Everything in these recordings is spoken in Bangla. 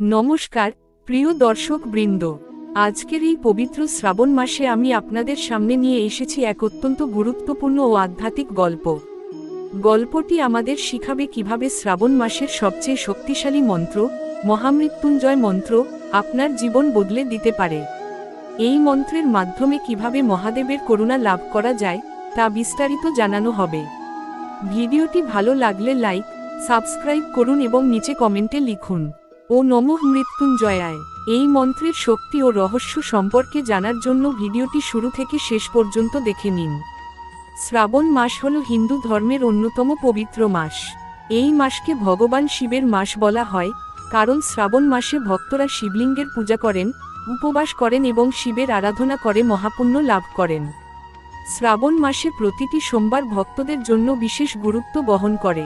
নমস্কার, প্রিয় দর্শক বৃন্দ আজকের এই পবিত্র শ্রাবণ মাসে আমি আপনাদের সামনে নিয়ে এসেছি এক অত্যন্ত গুরুত্বপূর্ণ ও আধ্যাত্মিক গল্প। গল্পটি আমাদের শিখাবে কীভাবে শ্রাবণ মাসের সবচেয়ে শক্তিশালী মন্ত্র, মহামৃত্যুঞ্জয় মন্ত্র, আপনার জীবন বদলে দিতে পারে। এই মন্ত্রের মাধ্যমে কীভাবে মহাদেবের করুণা লাভ করা যায়, তা বিস্তারিত জানানো হবে। ভিডিওটি ভালো লাগলে লাইক, সাবস্ক্রাইব করুন এবং নিচে কমেন্টে লিখুন। ও নমঃ মৃত্যুঞ্জয়ায়। এই মন্ত্রের শক্তি ও রহস্য সম্পর্কে জানার জন্য ভিডিওটি শুরু থেকে শেষ পর্যন্ত দেখে নিন। শ্রাবণ মাস হল হিন্দু ধর্মের অন্যতম পবিত্র মাস। এই মাসকে ভগবান শিবের মাস বলা হয়, কারণ শ্রাবণ মাসে ভক্তরা শিবলিঙ্গের পূজা করেন, উপবাস করেন এবং শিবের আরাধনা করে মহাপুণ্য লাভ করেন। শ্রাবণ মাসে প্রতিটি সোমবার ভক্তদের জন্য বিশেষ গুরুত্ব বহন করে।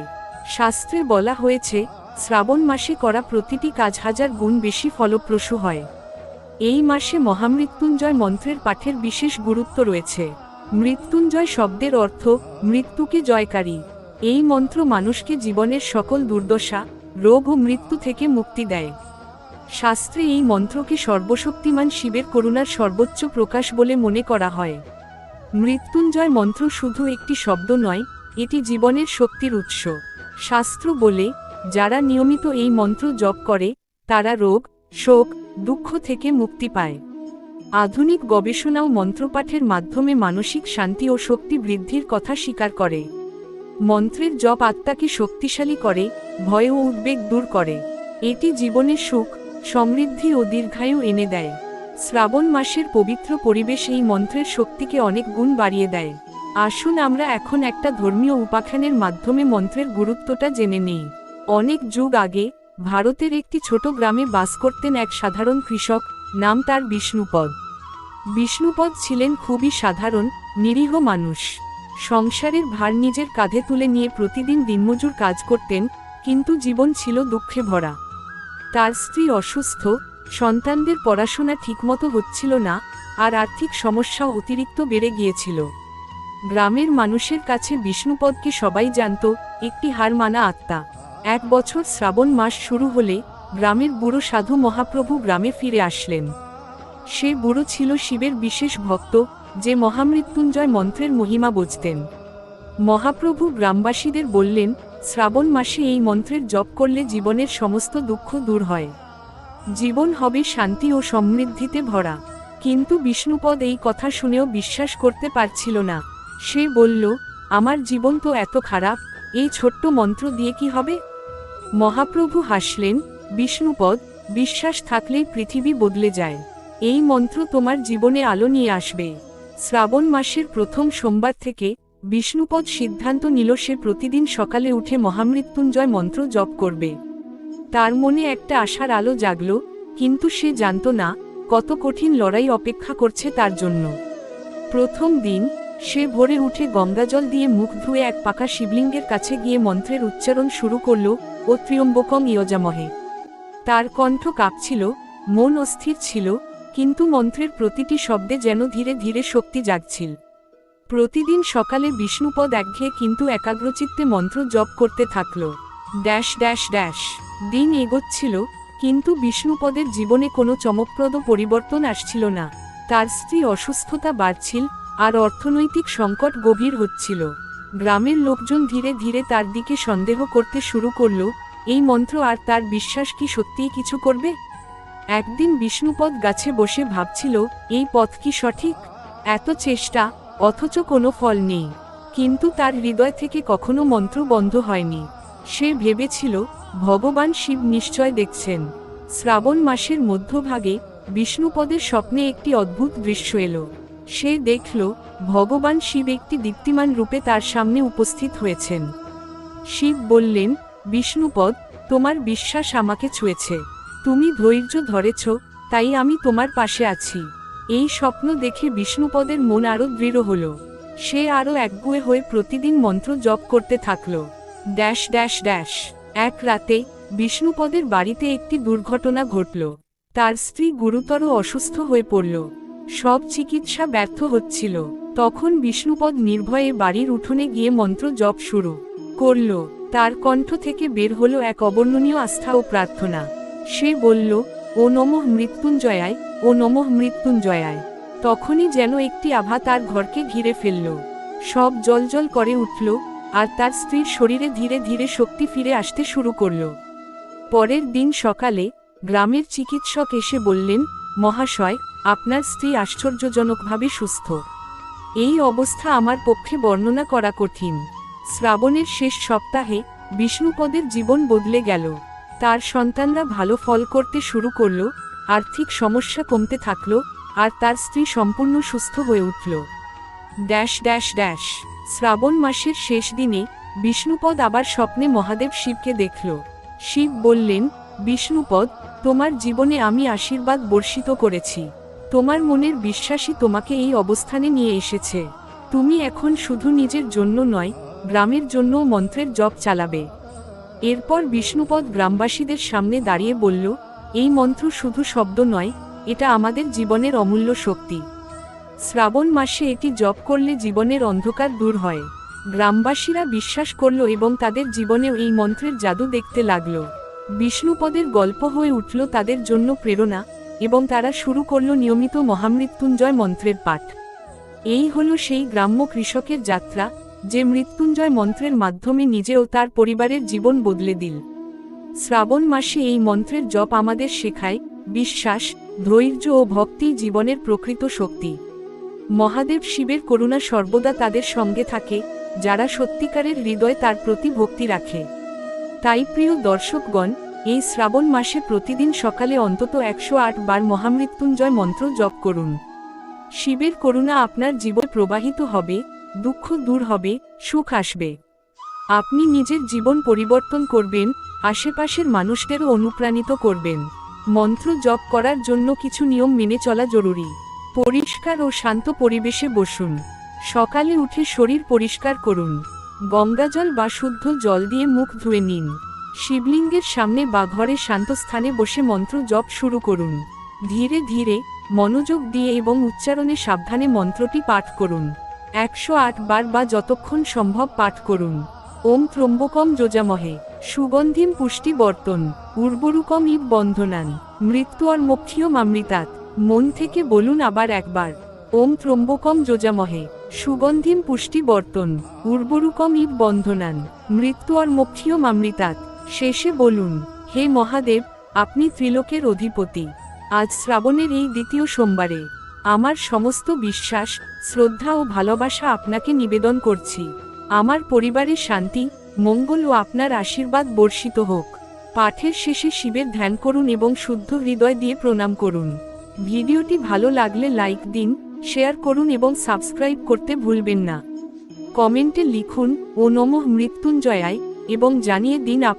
শাস্ত্রে বলা হয়েছে শ্রাবণ মাসে করা প্রতিটি কাজ হাজার গুণ বেশি ফলপ্রসূ হয়। এই মাসে মহামৃত্যুঞ্জয় মন্ত্রের পাঠের বিশেষ গুরুত্ব রয়েছে। মৃত্যুঞ্জয় শব্দের অর্থ, মৃত্যুকে জয়কারী। এই মন্ত্র মানুষকে জীবনের সকল দুর্দশা, রোগ ও মৃত্যু থেকে মুক্তি দেয়। শাস্ত্রে এই মন্ত্রকে সর্বশক্তিমান শিবের করুণার সর্বোচ্চ প্রকাশ বলে মনে করা হয়। মৃত্যুঞ্জয় মন্ত্র শুধু একটি শব্দ নয়, এটি জীবনের শক্তির উৎস। শাস্ত্র বলে যারা নিয়মিত এই মন্ত্র জপ করে, তারা রোগ, শোক, দুঃখ থেকে মুক্তি পায়। আধুনিক গবেষণাও মন্ত্রপাঠের মাধ্যমে মানসিক শান্তি ও শক্তি বৃদ্ধির কথা স্বীকার করে। মন্ত্রের জপ আত্মাকে শক্তিশালী করে, ভয় ও উদ্বেগ দূর করে। এটি জীবনে সুখ, সমৃদ্ধি ও দীর্ঘায়ু এনে দেয়। শ্রাবণ মাসের পবিত্র পরিবেশ এই মন্ত্রের শক্তিকে অনেক গুণ বাড়িয়ে দেয়। আসুন আমরা এখন একটা ধর্মীয় উপাখ্যানের মাধ্যমে মন্ত্রের গুরুত্বটা জেনে নিই। অনেক যুগ আগে, ভারতের একটি ছোট গ্রামে বাস করতেন এক সাধারণ কৃষক, নাম তার বিষ্ণুপদ। বিষ্ণুপদ ছিলেন খুবই সাধারণ, নিরীহ মানুষ। সংসারের ভার নিজের কাঁধে তুলে নিয়ে প্রতিদিন দিনমজুর কাজ করতেন, কিন্তু জীবন ছিল দুঃখে ভরা। তার স্ত্রী অসুস্থ, সন্তানদের পড়াশোনা ঠিকমতো হচ্ছিল না, আর আর্থিক সমস্যা অতিরিক্ত বেড়ে গিয়েছিল। গ্রামের মানুষের কাছে বিষ্ণুপদকে সবাই জানত, একটি হার মানা আত্মা। এক বছর শ্রাবণ মাস শুরু হলে গ্রামের বুড়ো সাধু মহাপ্রভু গ্রামে ফিরে আসলেন। সে বুড়ো ছিল শিবের বিশেষ ভক্ত, যে মহামৃত্যুঞ্জয় মন্ত্রের মহিমা বুঝতেন। মহাপ্রভু গ্রামবাসীদের বললেন, শ্রাবণ মাসে এই মন্ত্রের জপ করলে জীবনের সমস্ত দুঃখ দূর হয়। জীবন হবে শান্তি ও সমৃদ্ধিতে ভরা কিন্তু বিষ্ণুপদ এই কথা শুনেও বিশ্বাস করতে পারছিল না। সে বলল, আমার জীবন তো এত খারাপ, এই ছোট্ট মন্ত্র দিয়ে কি হবে? মহাপ্রভু হাসলেন, বিষ্ণুপদ, বিশ্বাস থাকলেই পৃথিবী বদলে যায়। এই মন্ত্র তোমার জীবনে আলো নিয়ে আসবে। শ্রাবণ মাসের প্রথম সোমবার থেকে বিষ্ণুপদ সিদ্ধান্ত নিল সে প্রতিদিন সকালে উঠে মহামৃত্যুঞ্জয় মন্ত্র জপ করবে। তার মনে একটা আশার আলো জাগল, কিন্তু সে জানত না কত কঠিন লড়াই অপেক্ষা করছে তার জন্য। প্রথম দিন সে ভোরে উঠে গঙ্গাজল দিয়ে মুখ ধুয়ে এক পাকা শিবলিঙ্গের কাছে গিয়ে মন্ত্রের উচ্চারণ শুরু করল ও ত্রিয়ম্বকম ইয়জামহে। তার কণ্ঠ কাঁপছিল, মন অস্থির ছিল, কিন্তু মন্ত্রের প্রতিটি শব্দে যেন ধীরে ধীরে শক্তি জাগছিল। প্রতিদিন সকালে বিষ্ণুপদ একঘেয়ে কিন্তু একাগ্রচিত্তে মন্ত্র জপ করতে থাকল। Dash dash dash. দিন এগোচ্ছিল, কিন্তু বিষ্ণুপদের জীবনে কোনো চমকপ্রদ পরিবর্তন আসছিল না। তার স্ত্রী অসুস্থতা বাড়ছিল, আর অর্থনৈতিক সংকট গভীর হচ্ছিল। গ্রামের লোকজন ধীরে ধীরে তার দিকে সন্দেহ করতে শুরু করল, এই মন্ত্র আর তার বিশ্বাস কি সত্যিই কিছু করবে? একদিন বিষ্ণুপদ গাছে বসে ভাবছিল, এই পথ কি সঠিক? এত চেষ্টা, অথচ কোনো ফল নেই। কিন্তু তার হৃদয় থেকে কখনো মন্ত্র বন্ধ হয়নি। সে ভেবেছিল, ভগবান শিব নিশ্চয় দেখছেন। শ্রাবণ মাসের মধ্যভাগে বিষ্ণুপদের স্বপ্নে একটি অদ্ভুত দৃশ্য এলো। সে দেখল, ভগবান শিব একটি দীপ্তিমান রূপে তার সামনে উপস্থিত হয়েছেন। শিব বললেন, বিষ্ণুপদ, তোমার বিশ্বাস আমাকে ছুঁয়েছে। তুমি ধৈর্য ধরেছ, তাই আমি তোমার পাশে আছি। এই স্বপ্ন দেখে বিষ্ণুপদের মন আরও দৃঢ় হল। সে আরও একগুয়ে হয়ে প্রতিদিন মন্ত্র জপ করতে থাকল। Dash dash dash. এক রাতে বিষ্ণুপদের বাড়িতে একটি দুর্ঘটনা ঘটল। তার স্ত্রী গুরুতর অসুস্থ হয়ে পড়ল। সব চিকিৎসা ব্যর্থ হচ্ছিল। তখন বিষ্ণুপদ নির্ভয়ে বাড়ির উঠোনে গিয়ে মন্ত্র জপ শুরু করল। তার কণ্ঠ থেকে বের হলো এক অবর্ণনীয় আস্থা ও প্রার্থনা। সে বলল, ও নমঃ মৃত্যুঞ্জয়ায়, ও নমঃ মৃত্যুঞ্জয়ায়। তখনই যেন একটি আভা তার ঘরকে ঘিরে ফেলল। সব জলজল করে উঠল আর তার স্ত্রীর শরীরে ধীরে ধীরে শক্তি ফিরে আসতে শুরু করল। পরের দিন সকালে গ্রামের চিকিৎসক এসে বললেন, মহাশয় আপনার স্ত্রী আশ্চর্যজনকভাবে সুস্থ। এই অবস্থা আমার পক্ষে বর্ণনা করা কঠিন। শ্রাবণের শেষ সপ্তাহে বিষ্ণুপদের জীবন বদলে গেল। তার সন্তানরা ভালো ফল করতে শুরু করল, আর্থিক সমস্যা কমতে থাকল, আর তার স্ত্রী সম্পূর্ণ সুস্থ হয়ে উঠল। Dash dash dash. শ্রাবণ মাসের শেষ দিনে বিষ্ণুপদ আবার স্বপ্নে মহাদেব শিবকে দেখল। শিব বললেন, বিষ্ণুপদ, তোমার জীবনে আমি আশীর্বাদ বর্ষিত করেছি। তোমার মনের বিশ্বাসই তোমাকে এই অবস্থানে নিয়ে এসেছে। তুমি এখন শুধু নিজের জন্য নয়, গ্রামের জন্যও মন্ত্রের জপ চালাবে। এরপর বিষ্ণুপদ গ্রামবাসীদের সামনে দাঁড়িয়ে বলল, এই মন্ত্র শুধু শব্দ নয়, এটা আমাদের জীবনের অমূল্য শক্তি। শ্রাবণ মাসে এটি জপ করলে জীবনের অন্ধকার দূর হয়। গ্রামবাসীরা বিশ্বাস করল এবং তাদের জীবনেও এই মন্ত্রের জাদু দেখতে লাগল। বিষ্ণুপদের গল্প হয়ে উঠল তাদের জন্য প্রেরণা এবং তারা শুরু করল নিয়মিত মহামৃত্যুঞ্জয় মন্ত্রের পাঠ। এই হল সেই গ্রাম্য কৃষকের যাত্রা, যে মৃত্যুঞ্জয় মন্ত্রের মাধ্যমে নিজে ও তার পরিবারের জীবন বদলে দিল। শ্রাবণ মাসে এই মন্ত্রের জপ আমাদের শেখায়, বিশ্বাস, ধৈর্য ও ভক্তি জীবনের প্রকৃত শক্তি। মহাদেব শিবের করুণা সর্বদা তাদের সঙ্গে থাকে, যারা সত্যিকারের হৃদয় তার প্রতি ভক্তি রাখে। তাই প্রিয় দর্শকগণ এই শ্রাবণ মাসে প্রতিদিন সকালে অন্তত একশো আট বার মহামৃত্যুঞ্জয় মন্ত্র জপ করুন। শিবের করুণা আপনার জীবন প্রবাহিত হবে, দুঃখ দূর হবে, সুখ আসবে। আপনি নিজের জীবন পরিবর্তন করবেন, আশেপাশের মানুষদেরও অনুপ্রাণিত করবেন। মন্ত্র জপ করার জন্য কিছু নিয়ম মেনে চলা জরুরি। পরিষ্কার ও শান্ত পরিবেশে বসুন। সকালে উঠে শরীর পরিষ্কার করুন। গঙ্গাজল বা শুদ্ধ জল দিয়ে মুখ ধুয়ে নিন। শিবলিঙ্গের সামনে বা ঘরে শান্ত স্থানে বসে মন্ত্র জপ শুরু করুন। ধীরে ধীরে মনোযোগ দিয়ে এবং উচ্চারণে সাবধানে মন্ত্রটি পাঠ করুন। একশো আট বার বা যতক্ষণ সম্ভব পাঠ করুন। ওম ত্রম্বকম যোজামহে। সুগন্ধিম পুষ্টি বর্তন। উর্বরুকম ইব বন্ধনান। মৃত্যু আর মক্ষীয় মামৃতাত মন থেকে বলুন আবার একবার। ওম ত্রম্বকম যোজামহে। সুগন্ধিম পুষ্টি বর্তন। উর্বরুকম ইব বন্ধনান। মৃত্যু আর মক্ষীয় মামৃতাত শেষে বলুন, হে মহাদেব, আপনি ত্রিলোকের অধিপতি। আজ শ্রাবণের এই দ্বিতীয় সোমবারে আমার সমস্ত বিশ্বাস, শ্রদ্ধা ও ভালোবাসা আপনাকে নিবেদন করছি। আমার পরিবারের শান্তি, মঙ্গল ও আপনার আশীর্বাদ বর্ষিত হোক। পাঠের শেষে শিবের ধ্যান করুন এবং শুদ্ধ হৃদয় দিয়ে প্রণাম করুন। ভিডিওটি ভালো লাগলে লাইক দিন, শেয়ার করুন এবং সাবস্ক্রাইব করতে ভুলবেন না। কমেন্টে লিখুন, ও নমঃ মৃত্যুঞ্জয়ায় এবং জানিয়ে দিন আপ